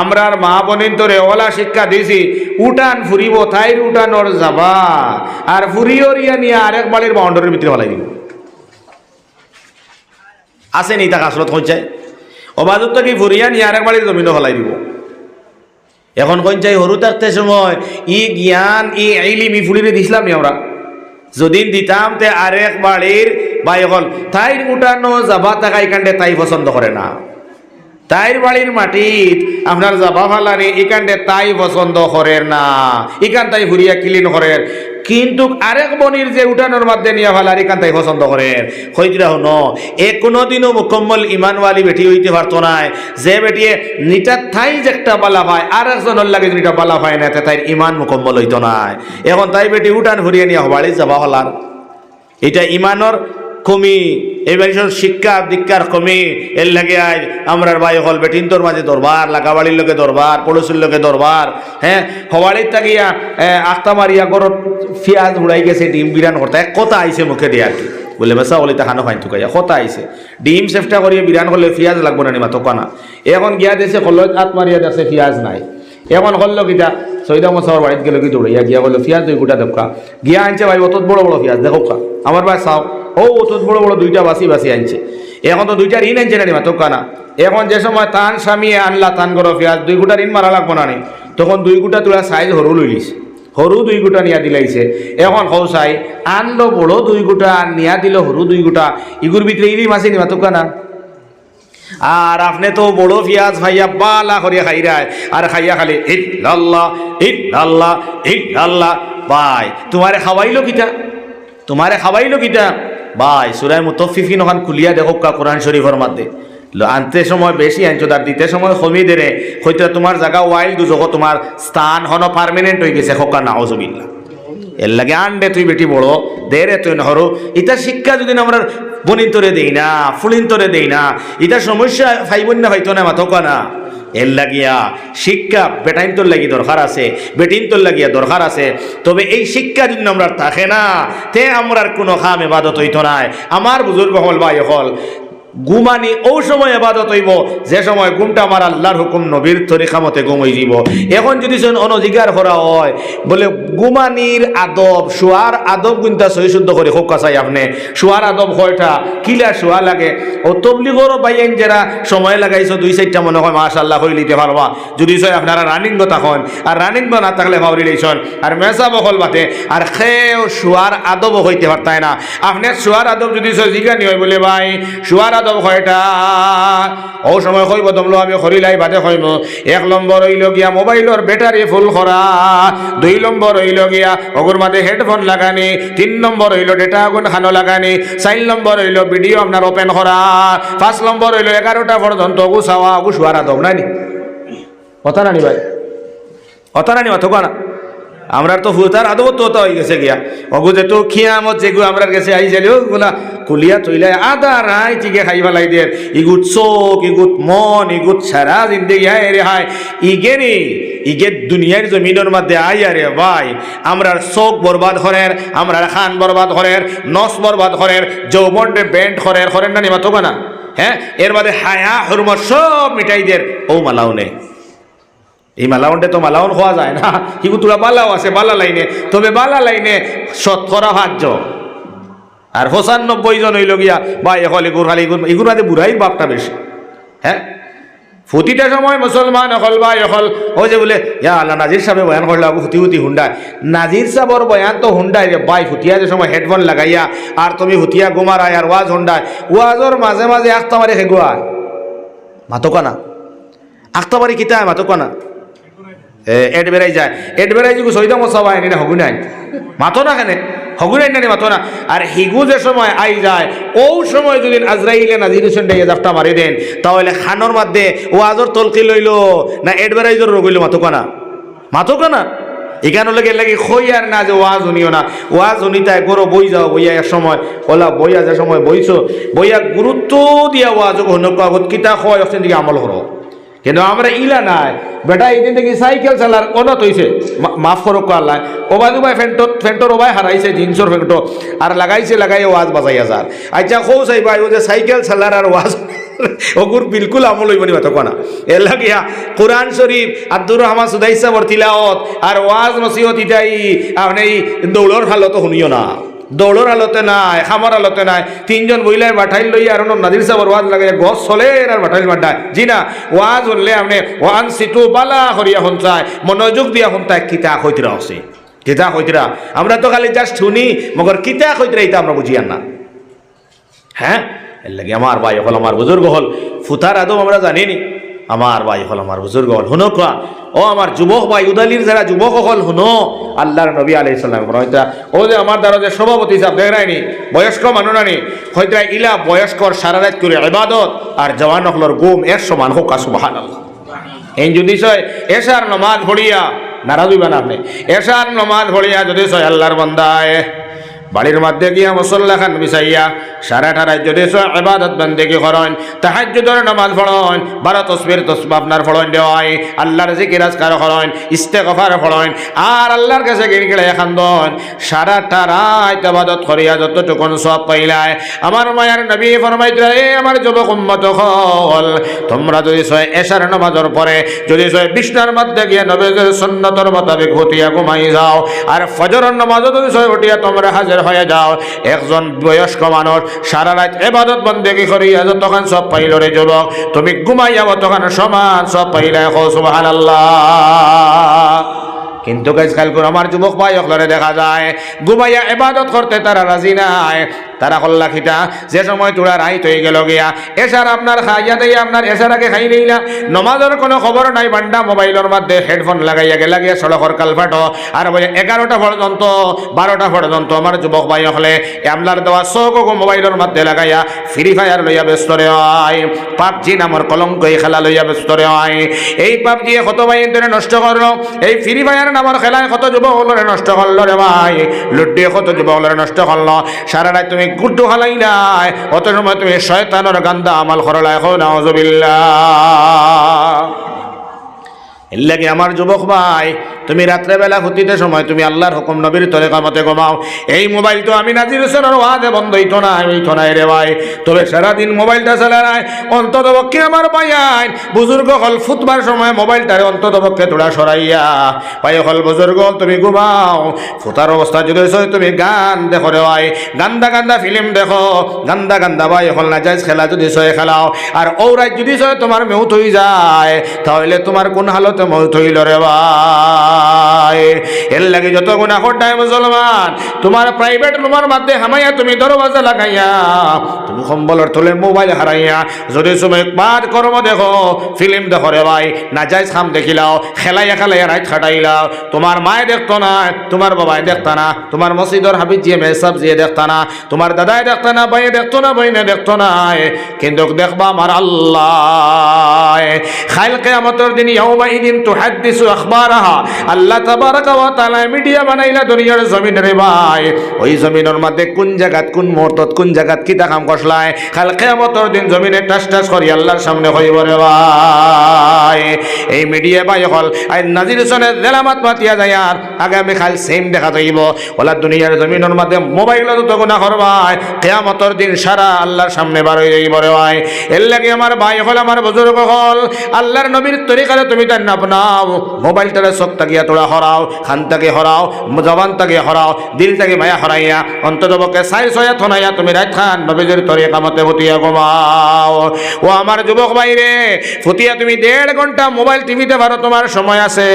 আমরার মা বোনিন তোরে ওলা শিক্ষা দিছি উঠান ফুরিব তাইর উঠানোর যাবা। আর ফুরিয়রিয়া নিয়ে আরেক বাড়ির বাউন্ডারির ভিতরে ফেলাই দিব। আছে নি তাক আসলত কইচাই অবাদত কি ফুরিয়া নিয়ে আরেক বাড়ির জমিনও ফেলাই দিব? এখন কইচাই সরু থাকতে সময়, ই জ্ঞান, ই আইলিম ই ফুলিরে দিছিলাম নি আমরা। যদি দিতাম তে আরেক বাড়ির বাই হল তাইর উঠানো যাবা টাকা এখানটে তাই পছন্দ করে না। তাইর বাড়ির মাটিত আপনার যাবা ফালানি এখানটে তাই পছন্দ করেন না। এখান তাই ঘুরিয়া ক্লিন করেন কিন্তু আরেক বনির যে উঠানোর মধ্যে নিয়ে ফালার এখান তাই পছন্দ করেন হইতিরা হন, এ কোনোদিনও মুকম্মল ইমানওয়ালি বেটি হইতে পারতো না যে বেটিয়ে নিটার থাই যে একটা বালা পায় আর একজনের লাগে নিটা বালা পায় না, তে তাইর ইমান মুকম্মল হইতো না এখন তাই বেটি উঠান ঘুরিয়ে নিয়ে বাড়ি যাবা হলার এটা ইমানর কমি। এবার শিক্ষা, দীক্ষার কমি। এর লাগে আজ আমরার ভাই হল বেটিন্তর মাঝে দরবার, লাগাবাড়ির লোকে দরবার, পড়োশির লোকে দরবার হ্যাঁ? হওয়ালির তাকিয়া আখতা মারিয়া গরত ফিয়াজ উড়াই গেছে, ডিম বিরান করতে। এক কথা আইছে মুখে দিয়ে আর কি। বলে মেসা বলে তাহানো ফাইন থুকাইয়া। কথা আইছে। ডিম চেষ্টা করিয়ে বিরান করলে ফিয়াজ লাগবো না নিমা তোকানা এখন গিয়া দেশে কলত আত মারিয়া দেশে ফিয়াজ নাই। এখন করল কিটা সৈদা মশার বাড়িতে গেল কি দৌড়াইয়া, গিয়া বলল ফিয়াজ দুই গোটা দেখা গিয়া আনছে ভাই অত বড় বড় ফিয়াজ, দেখো আমার ভাই, চাও। ও অত বড় বড় দুইটা বাসি বাসি আনছে। এখন তো দুইটা ঋণ আনছে না নিমা তোকা না এখন যে সময় তান স্বামী আনলা, তান করো ফিয়াজ, দুই গোটা ঋণ মারা লাগবো না নি। তখন দুই গোটা তোরা সাইজ সরু লইলিস। সরু দুই গোটা নিয়া দিলাইছে। এখন হৌ চাই আনলো বড় দুই গোটা, নিয়া দিল সরু দুই গোটা। ইগুর ভিতরে ইরি মাছি নিমা তোকা না আর আপনি তো বড় পিয়াজ খাইয়া বালা করিয়া খাইরায় আর খাইয়া খালি ইট আল্লাহ ইট আল্লাহ ইট আল্লাহ বাই তোমারে খাওয়াইলো কিটা? তোমারে খাওয়াইলো কিটা? বাই সুরায় মুতফিফিন ওখান খুলিয়া দেখো কা কোরআন শরীফের মধ্যে। আনতে সময় বেশি আনছো, তার দিতে সময় কমি দেরে। হয়তো তোমার জায়গা ওয়াইল দুজক তোমার স্থান হন পারমানেন্ট হয়ে গেছে, হকা না অজুবিল্লা এর লাগে আন্ডে তুই বেটি বড় দে রে তুই নহরু। এটা শিক্ষা যদি না আমরা বনিন্তরে দেই না ফুলিন্তরে দেই না। এটা সমস্যা ভাই ফাইবন না হয়তো না মাথকা না। এর লাগিয়া শিক্ষা বেটাইন তোর লাগি দরকার আছে, বেটিন তোর লাগিয়া দরকার আছে। তবে এই শিক্ষা যদি আমরা থাকে না। তে আমরা কোনো খাম এবাদত হইতো নাই। আমার বুজুর্গ হল, ভাই হল। গুমানি ও সময় এবাদত হইব, যে সময় গুমটা আমার আল্লাহর হুকুম, নবীর তরিকা মতে গুম হয়ে যাব এখন যদি শোন অনজিগার করা হয়, বলে গুমানির আদব, শোয়ার আদব গুনতা সহি শুদ্ধ করে হোক কাছাই আপনি। শোয়ার আদব কয়টা? কিলা শোয়া লাগে? ও তবলিগরও বাইন যারা সময় লাগাইছো, দুই চারটা মনে হয় মাশাল্লাহ হয়ে লিতে পারবা। যদি সয় আপনারা রানিং তখন, আর রানিং না থাকলে ভাবরি লইছন আর মেসা বহল বাতে, আর খেয়েও শোয়ার আদব হইতে পারতায় না। আপনার শোয়ার আদব যদি সয় জিগানি হয়, বলে ভাই, শোয়ার আদব কয়টা ও সময় কইব তোমলো আমি খরিলাই বাদে কইব এক নম্বর হইল গিয়া মোবাইলের ব্যাটারি ফুল করা দুই নম্বর হইল গিয়া অগুর মাঝে হেডফোন লাগানি। তিন নম্বর হইল ডেটা আগুন খানো লাগানি। চার নম্বর হইল ভিডিও আপনার ওপেন করা। পাঁচ নম্বর হইল এগারোটা পর্যন্ত অগু চাওয়া আদব নাই নি? কথা নানি ভাই? কথা নানি অথ না? আমরা তো হুতার আদৌ তো হয়ে গেছে গিয়া। অগু যে তো খিয়ামত যেগু আমরা গেছে আই যাইলে ওগুলা কুলিয়া তুইলাই আদা রাই চিকে খাই ফেলাই দিয়ে ইগুত চোখ ইগুত মন, ইগুত সারা জিন্দগি, হায় রে হায়। ইগে রে ইগে দুনিয়ার জমিনের মধ্যে আই আরে ভাই। আমরা চোখ বরবাদ হরের আমরা খান বরবাদ হরের, নস বরবাদ হরের, যৌবনরে বেন্ট হরের, হরেন না নিমা তো না। হ্যাঁ? এর বাদে হায়া হরমা সব মিটাই দের ও মালাও নেই এই মালাউনটা তো মালাউন হওয়া যায় না। কিন্তু তোরা বালাও আছে, বালা লাইনে। তবে বালা লাইনে শতকরা পাঁচজন আর পঁচানব্বই জন হইল গিয়া বা এখন এগুর খালি এগুর মাঝে বুড়াইর বাপটা বেশি। হ্যাঁ? প্রতিটা সময় মুসলমান হল বা হল ও যে বলে, ইয়া আল্লাহ, নাজির সাহেব বয়ান করলে আবু হুতি হুতি হুন্ডায়। নাজির সাহেবর বয়ান তো হুন্ডায় রে বাই হুতিয়া যে সময় হেডফোন লাগাইয়া, আর তুমি হুতিয়া গোমারায় আর ওয়াজ হুন্ডায়। ওয়াজর মাঝে মাঝে আখতা মারে খেগুয়ায় মাতকা না আখতা মারি কিতায় মাতকা না এড যায়। এড বেড়াই যদি সৈদা মশা হয় না হগু নাই। মাতো না কেন? হগু নাই না মাতো না। আর হিগু যে সময় আই যায় ও সময় যদি আজরাইলে নাজির হোসেন ডাইয়ে জাফটা মারি দেন। তাহলে খানোর মধ্যে ও আজর তলকি লইল, না এড বেড়াই জোর রগইল মাতো কানা? মাতো কানা? এখানে লাগে লাগে খই আর না যে ওয়াজ শুনিও না। ওয়াজ শুনিতায় গরো বই যাও বইয়া সময়। ওলা বইয়া যে সময় বইছো বইয়া গুরুত্ব দিয়া ওয়াজ হনক কিতা হয় অপশন দিকে আমল করো কিন্তু আমরা ইলা নাই। বেটা এদিন থেকে সাইকেল চালার অনত হয়েছে মাফ করো আল্লাহ। ওবাজু ভাই ফেন্টো ফেন্টোর ওবাই হারাইছে জিন্সর ফেন্টো আর লাগাইছে, লাগাই ওয়াজ বাজাইয়া যার আচ্ছা কৌ চাই ভাই ও যে সাইকেল চালার আর ওয়াজ ওগুর বিলকুল আমল হইব নি কথা না। এর লাগিয়া কোরআন শরীফ আব্দুর রহমান সুদাই সাবর তিলাওত আর ওয়াজ নসিহত ইটাই আপনি দৌড়র হালত শুনিও না। দৌড়র আলোতে নাই খামার আলোতে নাই। তিনজন বইলাই বাঠাইল লইয়া আর নাদির সাবর ওয়াজ লাগে গছ চলে আর বাঠাইল বাঠায় জি না ওয়াজ হলে আপনি ওয়ান সিটু বালা করিয়া শুনছায় মনোযোগ দিয়া শুনতায় কিতা কইতরা আছে কিতা কইতরা আমরা তো খালি জাস্ট শুনি মগর কিতা কইতরা এটা আমরা বুঝিয়ান না হ্যাঁ এর লাগে আমার ভাই হল আমার বুজুর্গ হল ফুতার আদম আমরা জানিনি আমার ভাই হল আমার বুজুর্গ হল হুনো কোয়া ও আমার যুবক ভাই, উদালির যারা যুবক হল হুনো আল্লাহর নবী আলাই সাল্লাম হয়তো, ও যে আমার দ্বারা যে সভাপতি সাহেব দেখ রায়নি বয়স্ক মানুনানি হয়তো ইলা বয়স্কর সারা রাত করে ইবাদত আর জওয়ান হলর গুম এক সমান হোক সুবাহান আল্লাহ এই যদি এশার নমাজ ভরিয়া নারাজ হইবেন আপনি, এশার নমাজ ভরিয়া যদি সয় আল্লাহর বান্দায় বাড়ির মধ্যে গিয়া মুসল্লা খান বিছাইয়া, সারা ঠারাই যদি সয় ইবাদত বন্দেগি করেন, তাহাজ্জুদের নামাজ পড়েন, বারো তসবির তসবা আপনার ফড়ন দেওয়াই আল্লাহর জিকির আজকার করেন, ইস্তেগফার ফড়েন আর আল্লাহর কাছে গিড়গিড়ে খান্দন সারা টারাই ইবাদত করিয়া যতটুকুন সব পাইলাই আমার মায়ার নবী ফরমাইতরা এ আমার যুবক উম্মত হল, তোমরা যদি সয় এশার নামাজের পরে, যদি সয় বিষ্ণার মধ্যে গিয়ে নবীদের সুন্নতর মোতাবেক হতিয়া ঘুমাই যাও, আর ফজরের নামাজও যদি সয় উঠিয়া তোমরা হাজির হয়ে যাও। একজন বয়স্ক মানুষ সারা রাত এবাদত বন্দেগি করিয়া যতক্ষণ সব পাইল রে যুবক। তুমি ঘুমাইয়া তখন সমান সব পাইলে। সুবহানাল্লাহ। কিন্তু গাইজ, কাল করে আমার যুবক ভাই অকলরে দেখা যায়, ঘুমাইয়া এবাদত করতে তারা রাজি নাই। তারা কল্লা খিটা, যে সময় তোরা রাইত হয়ে গেল গিয়া, এসার আপনার খাইয়া দেই, আপনার এসার আগে খাই নেই না। নমাজের কোনো খবর নাই বান্ডা মোবাইলের মধ্যে হেডফোন লাগাইয়া গেলা গিয়া সড়কর কালফাট আর বলে, এগারোটা পর্যন্ত, বারোটা পর্যন্ত আমার যুবক ভাই হলে আমলার দেওয়া চোখ মোবাইলের মধ্যে লাগাইয়া, ফ্রি ফায়ার লইয়া ব্যস্ত রে হয় পাবজি নামর কলঙ্ক খেলা লইয়া ব্যস্ত রে হয় এই পাবজি কত ভাই নষ্ট করল? এই ফ্রি ফায়ার নামর খেলায় কত যুবক হলরে নষ্ট করল রে ভাই? লুড্ডি কত যুবক হলরে নষ্ট করল? সারা রাত তুমি গুড্ডু খালাই নাই। অত সময় তুমি শয়তানোর গান্দা আমাল করলা এখন নাউজুবিল্লাহ এর লাগে আমার যুবক ভাই, তুমি রাত্রেবেলা হুতিতে সময় তুমি আল্লাহর হুকুম নবীর তরে কামতে ঘুমাও। এই মোবাইল তো আমি নাজির হোসেনের ওয়াদে বন্ধ হইতো না হইতো না রে ভাই। তবে সারাদিন মোবাইলটা চালা নাই অন্তত পক্ষে আমার পাইয়াইন বুজুর্গ হল ফুটবার সময় মোবাইলটারে অন্তত পক্ষে তোরা সরাইয়া। পাই হল বুজুর্গ, তুমি ঘুমাও। ফুতার অবস্থা যদি তুমি গান দেখো রে ভাই। গান্দা গান্দা ফিল্ম দেখো। গান্দা গান্দা ভাই হল না যাই খেলা যদি সয়ে খেলাও। আর ঔরাই যদি সয় তোমার মেহুত হয়ে যায়। তাহলে তোমার কোন হালতে মৌত হইল রে ভাই। এর লাগে যত গুণা করটাই মুসলমান, তোমার প্রাইভেট রুমের মধ্যে হামাইয়া তুমি দরওয়াজা লাগাইয়া তুমি সম্বলের তোলে মোবাইল হারাইয়া। যদি সময় পার কর্ম দেখো, ফিল্ম দেখো রে ভাই না যাই খাম দেখিলাও, খেলাইয়া খেলাইয়া রাত খাটাইলাও। তোমার মায়ে দেখতো না, তোমার বাবাই দেখতা না, তোমার মসজিদর হাবিজ জিয়ে মেসাব জিয়ে দেখতা না, তোমার দাদাই দেখতো না, ভাইয়ে দেখতো না, বইনে দেখতো না। কিন্তু দেখবা আমার আল্লাহ, খাইল কেয়ামতের দিন ইয়াউমাইদিন তুহাদ্দিসু আখবারাহা। আল্লাহ তাবারাকা ওয়া তাআলা মিডিয়া বানাইলা দুনিয়ার জমিন রে ভাই। ওই জমিনের মধ্যে কোন জায়গাত কোন মুহূর্তত কোন জায়গাত কি দেখাম কসলায় খাল কেয়ামতের দিন জমিনে টাস টাস করি আল্লাহর সামনে হইব রে ভাই। এই মিডিয়া ভাই হল, আই নাজির হোসেনের জেলামাত মাতিয়া যায় আর আগামী খাল সেম দেখা যাইব। ওলা দুনিয়ার জমিনের মধ্যে মোবাইল তো গুণা করবাই কেয়ামতের দিন সারা আল্লাহর সামনে বার হয়ে যাইব রে ভাই। এর লাগে আমার ভাই হল, আমার বুজুর্গ হল, আল্লাহর নবীর তরিকারে তুমি তার নাপ নাও। মোবাইলটারে চোখ তাকিয়া তোরা হরাও খান তাকে হরাও, জবান তাকে হরাও, দিল তাকে মায়া হরাইয়া অন্তত পক্ষে সাই ছয়া থনাইয়া তুমি রাত খান নবীদের তরি কামতে ফুটিয়া ঘুমাও ও আমার যুবক ভাইরে ফুটিয়া তুমি দেড় ঘণ্টা মোবাইল টিভিতে পারো, তোমার সময় আছে।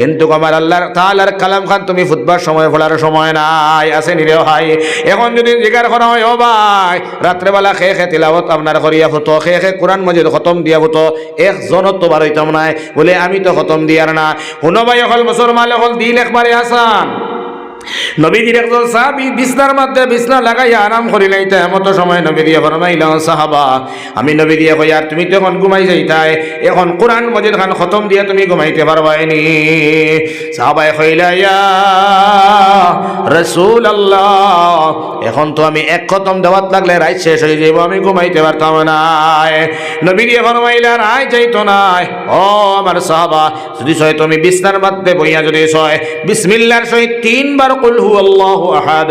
কিন্তু আমার আল্লাহর তাআলার কালাম খান, তুমি ফুটবার সময় ফোলার সময় নাই আছে নিরে ভাই। এখন যদি জিজ্ঞাসা করা হয়, ও ভাই, রাত্রেবেলা খেয়ে খেয়ে তিলাবত আপনার করিয়া ফুটো, খেয়ে খেয়ে কোরআন মজিদ খতম দিয়া ফুটো একজনত তো বার হইতাম নাই, বলে আমি তো খতম দিয়ার না। শুনো ভাই, অকল মুসলমান, অকল দিল একবারে আসান নবীজির একজন সাহাবি বিছনার মধ্যে বিছনা লাগাইয়া আরাম করিলাই তাই এমতো সময় নবী দিয়ে ফরমাইল সাহাবা, আমি নবী দিয়ে কই, আর তুমি তো এখন ঘুমাই যাইতাই, এখন কোরআন মজিদ খান খতম দিয়ে তুমি ঘুমাইতে পারবাই নি সাহাবাই কইলা, ইয়া রসুল আল্লাহ এখন তো আমি এক খতম দেওয়াত লাগলে রাত শেষ হয়ে যাইব, আমি ঘুমাইতে পারতাম না। নবী দিয়ে ফরমাইলা রায় যাইতো নাই ও আমার সাহাবা, যদি সয় তুমি বিছনার মধ্যে বইয়া যদি সয়, বিসমিল্লার সহিত তিনবার আল্লাহু আহাদ,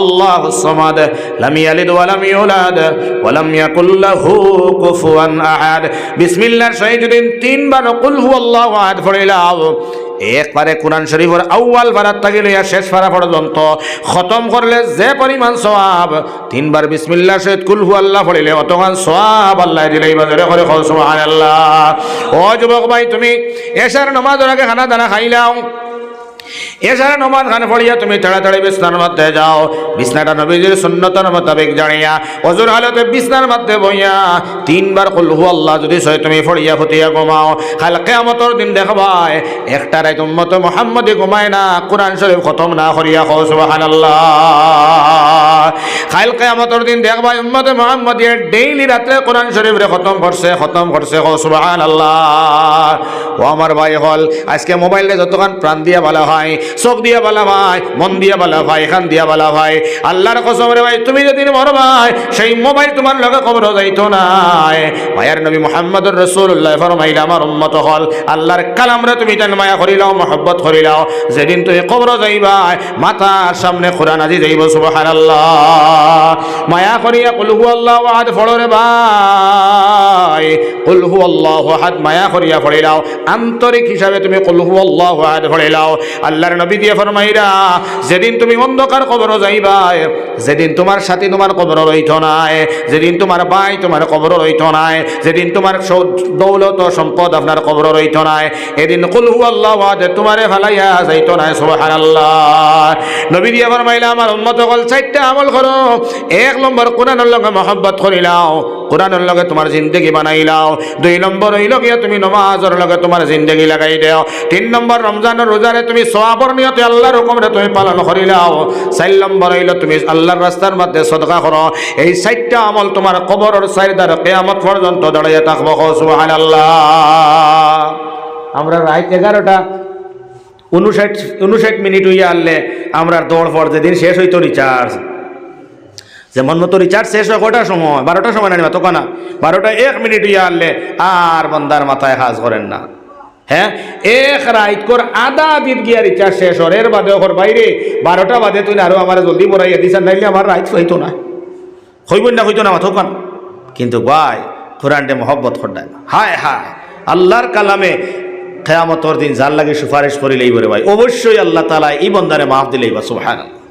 আল্লাহু সামাদ, লাম ইয়ালিদ ওয়া লাম ইউলাদ ওয়া লাম ইয়াকুল লাহু কুফুয়ান আহাদ। বিসমিল্লাহর সহিত যদি তিনবার কুল হু আল্লাহু আহাদ পড়িলাও একবারে কোরআন শরীফের আউয়াল বারাত থাকি লইয়া শেষ পারা পর্যন্ত খতম করলে যে পরিমাণ সওয়াব, তিনবার বিসমিল্লাহ সহিত কুল হু আল্লাহ পড়িলে অতখান সওয়াব আল্লাহ দিলেই বাজারে করে খাও সুবহানাল্লাহ। ও যুবক ভাই, তুমি এশার নামাজের আগে খানা দানা খাইলাও এছাড়া নমাজ খান পড়িয়া তুমি তাড়াতাড়ি বিছনার মধ্যে যাও। বিছনাটা নবীজির সুন্নতর মোতাবেক জানিয়া অজুর হালতে বিছনার মধ্যে বইয়া, তিনবার কলহু আল্লাহ যদি সয় তুমি ফড়িয়া ফুটিয়া ঘুমাও। খাল কেয়ামতর দিন দেখবাই একটা রায় উম্মত মোহাম্মদে ঘুমায় না, কোরআন শরীফ খতম না করিয়া খো সুবহানাল্লাহ। খাইল কেয়ামতর দিন দেখবাই উম্মত মোহাম্মদিয়ে ডেইলি রাত্রে কোরআন শরীফ রে খতম করছে খতম করছে খো সুবহানাল্লাহ। ও আমার ভাই হল, আজকে মোবাইলে যতক্ষণ প্রাণ দিয়া বলা হয় চোখ দিয়া বলা ভাই, মন দিয়া বলা ভাই এখান দিয়া বলা ভাই। আল্লাহর কসম রে ভাই, তুমি যদি মরো ভাই সেই মোবাইল তোমার লগে কবর যাইতো নাই। ভাইয়ার নবী মুহাম্মদুর রাসূলুল্লাহ ফরমাইল, আমার উম্মত হল আল্লাহর কালামরে তুমি তেন মায়া করিলাও মহব্বত করিলাও যেদিন তুমি কবর যাইবা মাতার সামনে কোরআন আজি যাইব, সুবহানাল্লাহ। মায়া করিয়া, কুল হু আল্লাহু আহাদ ফড়ো রে ভাই। কুল হু আল্লাহু আহাদ, মায়া করিয়া ফড়িলাও আন্তরিক হিসাবে তুমি কুল হু আল্লাহু আহাদ ফড়িলাও আল্লাহর নবী দিয়ে ফরমাইরা, যেদিন তুমি অন্ধকার কবর যাইবা, যেদিন তোমার সাথে তোমার কবর রইত নাই, যেদিন তোমার ভাই তোমার কবর রইত নাই, যেদিন তোমার দৌলত সম্পদ আপনার কবর রইত নাই, এদিন কুল হু আল্লাহু তোমারে ফালাইয়া যাইত নাই, সুবহানাল্লাহ। নবী দিয়ে ফরমাইলা, আমার উম্মত কল চারটা আমল করো, এক নম্বর কোরআনের লগে মহব্বত করিলাও কোরআনের লগে তোমার জিন্দগি বানাইলাও দুই নম্বর হইল গিয়া তুমি নমাজের লগে তোমার জিন্দগি লাগাই দেও। তিন নম্বর রমজানের রোজারে তুমি সোয়াবর নিয়তে আল্লাহর হুকুমরে তুমি পালন করিলাও চার নম্বর হইল তুমি আল্লাহর রাস্তার মধ্যে সদকা করো। এই চারটা আমল তোমার কবরের চারিদার কেয়ামত পর্যন্ত দাঁড়িয়ে থাকব। সুবহানাল্লাহ। আমরা রাত এগারোটা উনষাট উনষাট মিনিট হইয়া আনলে আমরা দৌড় পর যেদিন শেষ হইতো রিচার্জ যেমন মতো রিচার্জ শেষ হয় কটার সময়? বারোটার সময় না তখন। না বারোটা এক মিনিট ইয়ে আনলে আর বন্দার মাথায় হাজ করেন না। হ্যাঁ? এক রাইত কর আধা দিন গিয়া রিচার্জ শেষ হর এর বাদে ওর বাইরে বারোটা বাদে তুই আরও আমার জলদি বড়াইয়া দিছান নাইলে আমার রাইত হইতো না। হইব না, হইতো না মাথোকান কিন্তু ভাই কোরআনটে মহব্বত করডায় হায় হায়। আল্লাহর কালামে খেয়ামতর দিন যার লাগে সুপারিশ করিলেই বলে ভাই, অবশ্যই আল্লাহ তালা এই বন্দারে মাফ দিলেই বা, সুবহানাল্লাহ।